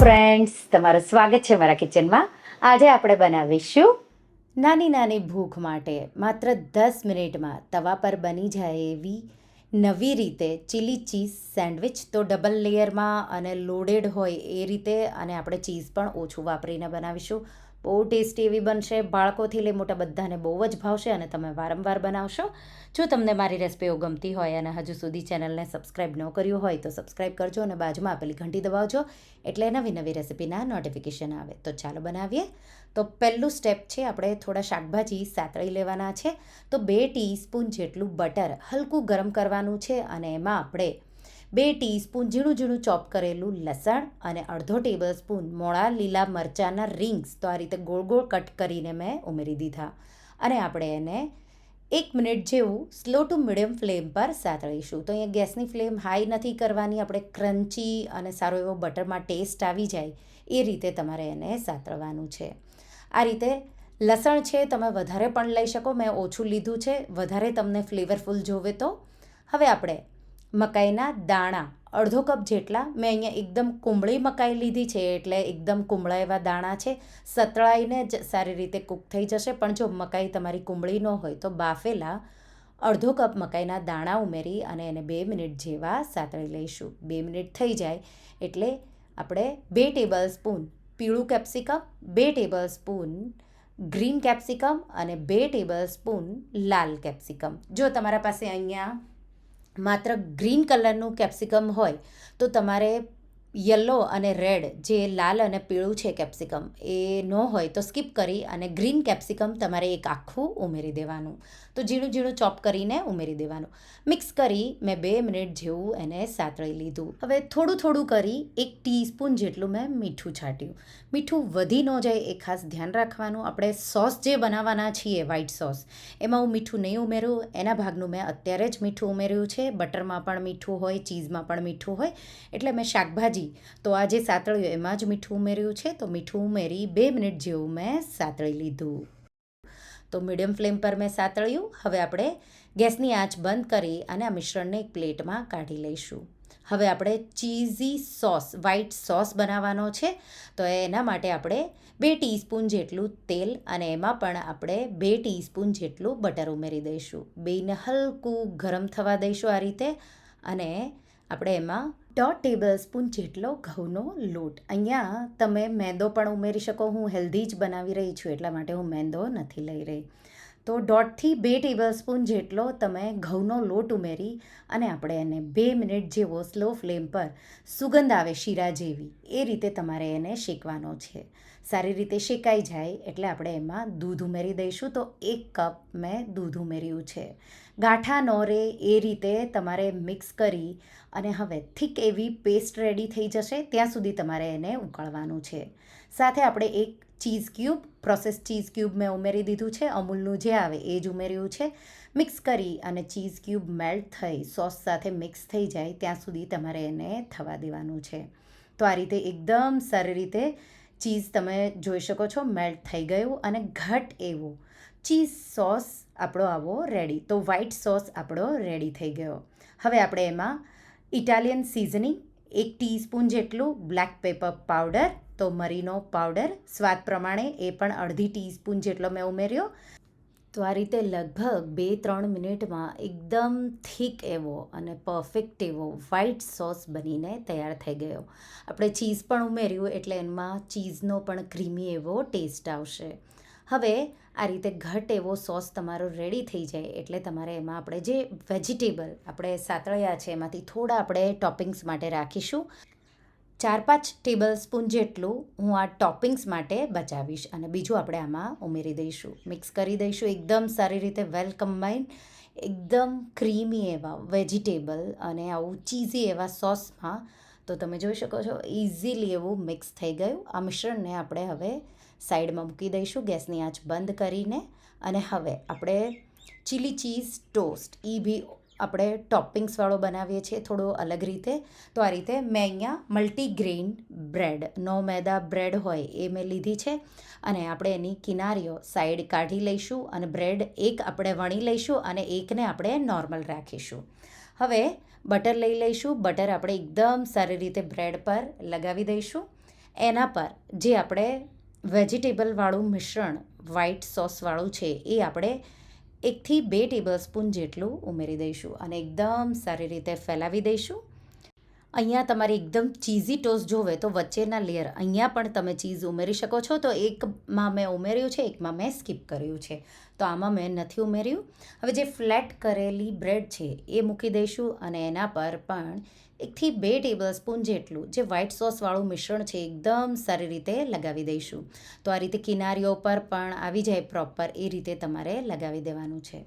Friends તમારું સ્વાગત છે મારા કિચનમાં આજે આપણે બનાવીશું નાની નાની ભૂખ માટે. માત્ર દસ મિનિટમાં તવા પર બની જાય એવી નવી રીતે ચીલી ચીઝ સેન્ડવિચ તો ડબલ લેયરમાં અને લોડેડ હોય એ રીતે અને આપણે ચીઝ પણ ઓછું વાપરીને બનાવીશું. બહુ ટેસ્ટી એવી બનશે. બાળકોથી લઈ મોટા બધાને બહુ જ ભાવશે અને તમે વારંવાર બનાવશો. જો તમને મારી રેસિપીઓ ગમતી હોય અને હજુ સુધી ચેનલને સબસ્ક્રાઈબ ન કર્યું હોય તો સબસ્ક્રાઈબ કરજો અને બાજુમાં આપેલી ઘંટી દબાવજો એટલે નવી નવી રેસિપીના નોટિફિકેશન આવે. તો ચાલો બનાવીએ. તો પહેલું સ્ટેપ છે, આપણે થોડા શાકભાજી સાતળી લેવાના છે. તો બે ટીસ્પૂન જેટલું બટર હલકું ગરમ કરવાનું છે અને એમાં આપણે બે ટીસ્પૂન ઝીણું ઝીણું ચોપ કરેલું લસણ અને અડધો ટેબલ સ્પૂન મોળા લીલા મરચાંના રિંગ્સ તો આ રીતે ગોળ ગોળ કટ કરીને મેં ઉમેરી દીધા. અને આપણે એને એક મિનિટ જેવું સ્લો ટુ મીડિયમ ફ્લેમ પર સાતળીશું. તો અહીંયા ગેસની ફ્લેમ હાઈ નથી કરવાની, આપણે ક્રન્ચી અને સારો એવો બટરમાં ટેસ્ટ આવી જાય, એ રીતે તમારે એને સાતળવાનું છે. આ રીતે લસણ છે તમે વધારે પણ લઈ શકો, મેં ઓછું લીધું છે, વધારે તમને ફ્લેવરફુલ જોવે તો. હવે આપણે મકાઈના દાણા. અડધો કપ જેટલા મેં અહીંયા એકદમ કુંબળી મકાઈ લીધી છે, એટલે એકદમ કુંબળા એવા દાણા છે. સતળાઈને જ સારી રીતે કૂક થઈ જશે, પણ જો મકાઈ તમારી કુંબળી ન હોય તો બાફેલા અડધો કપ મકાઈના દાણા ઉમેરી અને એને બે મિનિટ જેવા સાતળી લઈશું. બે મિનિટ થઈ જાય, એટલે આપણે બે ટેબલ સ્પૂન પીળું કેપ્સિકમ, બે ટેબલ સ્પૂન ગ્રીન કેપ્સિકમ અને બે ટેબલ સ્પૂન લાલ કેપ્સિકમ. જો તમારા પાસે અહીંયા માત્ર ગ્રીન કલરનું કેપ્સિકમ હોય તો તમારે યલો અને રેડ જે લાલ અને પીળું છે કેપ્સિકમ, એ ન હોય તો સ્કીપ કરી અને ગ્રીન કેપ્સિકમ તમારે એક આખું ઉમેરી દેવાનું. તો ઝીણું ઝીણું ચોપ કરીને ઉમેરી દેવાનું. મિક્સ કરી મેં બે મિનિટ જેવું એને સાતળી લીધું. હવે થોડું થોડું કરી એક ટીસ્પૂન જેટલું મેં મીઠું છાંટ્યું. મીઠું વધી ન જાય એ ખાસ ધ્યાન રાખવાનું. આપણે સોસ જે બનાવવાના છીએ વ્હાઈટ સોસ એમાં હું મીઠું નહીં ઉમેરું. એના ભાગનું મેં અત્યારે જ મીઠું ઉમેર્યું છે. બટરમાં પણ મીઠું હોય, ચીઝમાં પણ મીઠું હોય. એટલે મેં શાકભાજી તો આ જે સાતળ્યું એમાં જ મીઠું ઉમેર્યું છે. તો મીઠું ઉમેરી બે મિનિટ જેવું મેં સાતળી લીધું. તો મીડિયમ ફ્લેમ પર મેં સાતળ્યું. હવે આપણે ગેસની આંચ બંધ કરી અને આ મિશ્રણને એક પ્લેટમાં કાઢી લઈશું. હવે આપણે ચીઝી સોસ વ્હાઈટ સોસ બનાવવાનો છે. તો એના માટે આપણે બે ટીસ્પૂન જેટલું તેલ અને એમાં પણ આપણે બે ટીસ્પૂન જેટલું બટર ઉમેરી દઈશું. બેને હલકું ગરમ થવા દઈશું આ રીતે અને આપણે એમાં દોઢ ટેબલ સ્પૂન જેટલો ઘઉંનો લોટ. અહીંયા તમે મેંદો પણ ઉમેરી શકો. હું હેલ્ધી જ બનાવી રહી છું, એટલા માટે હું મેંદો નથી લઈ રહી. તો દોઢથી બે ટેબલ સ્પૂન જેટલો તમે ઘઉંનો લોટ ઉમેરી અને આપણે એને બે મિનિટ જેવો સ્લો ફ્લેમ પર સુગંધ આવે શીરા જેવી. એ રીતે તમારે એને શેકવાનો છે. સારી રીતે શેકાઈ જાય એટલે આપણે એમાં દૂધ ઉમેરી દઈશું. તો એક કપ મેં દૂધ ઉમેર્યું છે. ગાંઠા ન રહે એ રીતે તમારે મિક્સ કરી અને હવે થીક એવી પેસ્ટ રેડી થઈ જશે ત્યાં સુધી તમારે એને ઉકળવાનું છે. સાથે આપણે એક cheese cube, process cheese cube મેં ઉમેરી દીધું છે. અમૂલનું જે આવે એ જ ઉમેર્યું છે. મિક્સ કરી અને ચીઝ ક્યુબ મેલ્ટ થઈ, સોસ સાથે મિક્સ થઈ જાય ત્યાં સુધી તમારે એને થવા દેવાનું છે. તો આ રીતે એકદમ સારી રીતે ચીઝ તમે જોઈ શકો છો, મેલ્ટ થઈ ગયું અને ઘટ એવું. ચીઝ સોસ આપણો આવો રેડી તો વ્હાઈટ સોસ આપણો રેડી થઈ ગયો. હવે આપણે એમાં ઇટાલિયન સિઝનિંગ એક ટીસ્પૂન જેટલું બ્લેક પેપર પાવડર તો મરીનો પાવડર સ્વાદ પ્રમાણે એ પણ અડધી ટીસ્પૂન જેટલો મેં ઉમેર્યો. તો આ રીતે લગભગ બે ત્રણ મિનિટમાં એકદમ થીક એવો અને પરફેક્ટ એવો વ્હાઈટ સોસ બનીને તૈયાર થઈ ગયો. આપણે ચીઝ પણ ઉમેર્યું એટલે એમાં ચીઝનો પણ ક્રીમી એવો ટેસ્ટ આવશે. હવે આ રીતે ઘટ એવો સોસ તમારો રેડી થઈ જાય એટલે તમારે એમાં આપણે જે વેજીટેબલ આપણે સાતળ્યા છે એમાંથી થોડા આપણે ટોપિંગ્સ માટે રાખીશું. ચાર પાંચ ટેબલ સ્પૂન જેટલું હું આ ટોપિંગ્સ માટે બચાવીશ અને બીજું આપણે આમાં ઉમેરી દઈશું. મિક્સ કરી દઈશું. એકદમ સારી રીતે વેલ કમ્બાઈન એકદમ ક્રીમી એવા વેજીટેબલ અને આવું ચીઝી એવા સોસમાં. તો તમે જોઈ શકો છો ઇઝીલી એવું મિક્સ થઈ ગયું. આ મિશ્રણને આપણે હવે સાઈડમાં મૂકી દઈશું. ગેસની આંચ બંધ કરીને. અને હવે આપણે ચીલી ચીઝ ટોસ્ટ. એ બી આપણે ટોપિંગ્સવાળો બનાવીએ છીએ થોડો અલગ રીતે. તો આ રીતે મેં અહીંયા મલ્ટીગ્રેઇન બ્રેડ, નો મેદા બ્રેડ હોય એ મેં લીધી છે. અને આપણે એની કિનારીઓ સાઈડ કાઢી લઈશું અને બ્રેડ એક આપણે વણી લઈશું અને એકને આપણે નોર્મલ રાખીશું. હવે બટર લઈ લઈશું. બટર આપણે એકદમ સારી રીતે બ્રેડ પર લગાવી દઈશું. એના પર જે આપણે વેજીટેબલવાળું મિશ્રણ, વ્હાઈટ સોસવાળું છે એ આપણે એકથી બે ટેબલ સ્પૂન જેટલું ઉમેરી દઈશું અને એકદમ સારી રીતે ફેલાવી દઈશું. અહીંયા તમારે એકદમ ચીઝી ટોસ્ટ જોવે તો વચ્ચેના લેયર અહીંયા પણ તમે ચીઝ ઉમેરી શકો છો. તો એકમાં મેં ઉમેર્યું છે, એકમાં મેં સ્કીપ કર્યું છે. તો આમાં મેં નથી ઉમેર્યું. હવે જે ફ્લેટ કરેલી બ્રેડ છે, એ મૂકી દઈશું અને એના પર પણ એકથી બે ટેબલ સ્પૂન જેટલું જે વ્હાઈટ સોસવાળું મિશ્રણ છે, એકદમ સારી રીતે લગાવી દઈશું. તો આ રીતે કિનારીઓ પર પણ આવી જાય પ્રોપર એ રીતે તમારે લગાવી દેવાનું છે.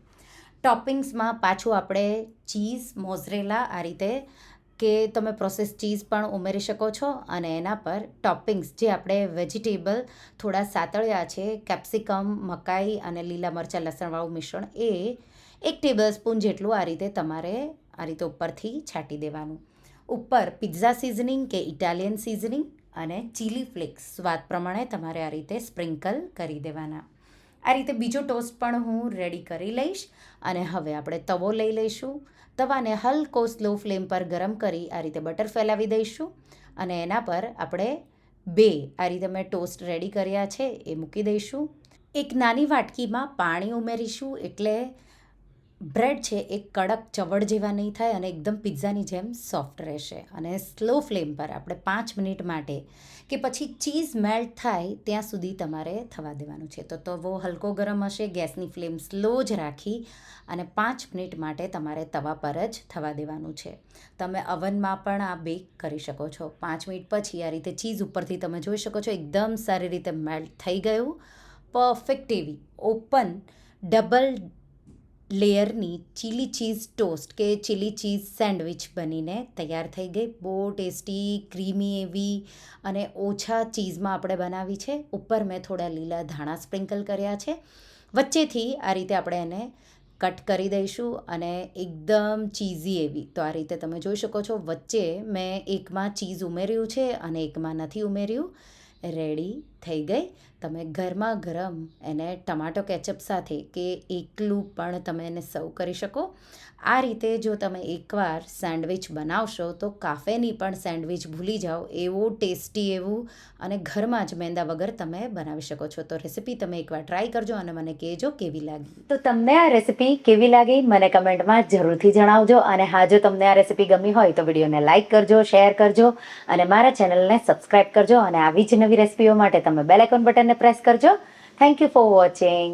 ટોપિંગ્સમાં પાછું આપણે ચીઝ મોઝરેલા આ રીતે કે તમે પ્રોસેસ ચીઝ પણ ઉમેરી શકો છો અને એના પર ટોપિંગ્સ જે આપણે વેજીટેબલ થોડા સાતળ્યા છે કેપ્સિકમ મકાઈ અને લીલા મરચાં, લસણવાળું મિશ્રણ, એ એક ટેબલ સ્પૂન જેટલું આ રીતે તમારે આ રીતે ઉપરથી છાંટી દેવાનું. ઉપર પિઝા સિઝનિંગ કે ઇટાલિયન સિઝનિંગ અને ચીલી ફ્લેક્સ સ્વાદ પ્રમાણે તમારે આ રીતે સ્પ્રિંકલ કરી દેવાના. આ રીતે બીજો ટોસ્ટ પણ હું રેડી કરી લઈશ અને હવે આપણે તવો લઈ લઈશું. તવાને હલકો સ્લો ફ્લેમ પર ગરમ કરી આ રીતે બટર ફેલાવી દઈશું અને એના પર આપણે બે આ રીતે મેં ટોસ્ટ રેડી કર્યા છે એ મૂકી દઈશું. એક નાની વાટકીમાં પાણી ઉમેરીશું એટલે બ્રેડ છે એ કડક ચવડ જેવા નહીં થાય અને એકદમ પિઝાની જેમ સોફ્ટ રહેશે. અને સ્લો ફ્લેમ પર આપણે પાંચ મિનિટ માટે કે પછી ચીઝ મેલ્ટ થાય ત્યાં સુધી તમારે થવા દેવાનું છે. તો તવો હલકો ગરમ હશે, ગેસની ફ્લેમ સ્લો જ રાખી અને પાંચ મિનિટ માટે તમારે તવા પર જ થવા દેવાનું છે. તમે અવનમાં પણ આ બેક કરી શકો છો. પાંચ મિનિટ પછી આ રીતે ચીઝ ઉપરથી તમે જોઈ શકો છો એકદમ સારી રીતે મેલ્ટ થઈ ગયું. પરફેક્ટ એવી ઓપન ડબલ લેયરની ચીલી ચીઝ ટોસ્ટ કે ચીલી ચીઝ સેન્ડવિચ બનીને તૈયાર થઈ ગઈ. બહુ ટેસ્ટી, ક્રીમી એવી અને ઓછા ચીઝમાં આપણે બનાવી છે. ઉપર મેં થોડા લીલા ધાણા સ્પ્રિંકલ કર્યા છે. વચ્ચેથી આ રીતે આપણે એને કટ કરી દઈશું અને એકદમ ચીઝી એવી. તો આ રીતે તમે જોઈ શકો છો, વચ્ચે મેં એકમાં ચીઝ ઉમેર્યું છે અને એકમાં નથી ઉમેર્યું. રેડી. થઈ ગઈ. તમે ગરમા ગરમ એને ટમાટો કેચઅપ સાથે કે એકલું પણ તમે એને સર્વ કરી શકો. આ રીતે જો તમે એકવાર સેન્ડવિચ બનાવશો તો કાફેની પણ સેન્ડવિચ ભૂલી જાઓ. એવું ટેસ્ટી, એવું અને ઘરમાં જ મેંદા વગર તમે બનાવી શકો છો. તો રેસીપી તમે એકવાર ટ્રાય કરજો અને મને કહેજો કેવી લાગી. તો તમને આ રેસીપી કેવી લાગી? મને કમેન્ટમાં જરૂરથી જણાવજો અને હા, જો તમને આ રેસીપી ગમી હોય તો વિડીયોને લાઇક કરજો, શેર કરજો અને મારા ચેનલને સબસ્ક્રાઈબ કરજો અને આવી જ નવી રેસીપીઓ માટે તમે બેલ આઇકોન બટનને પ્રેસ કરજો. Thank you for watching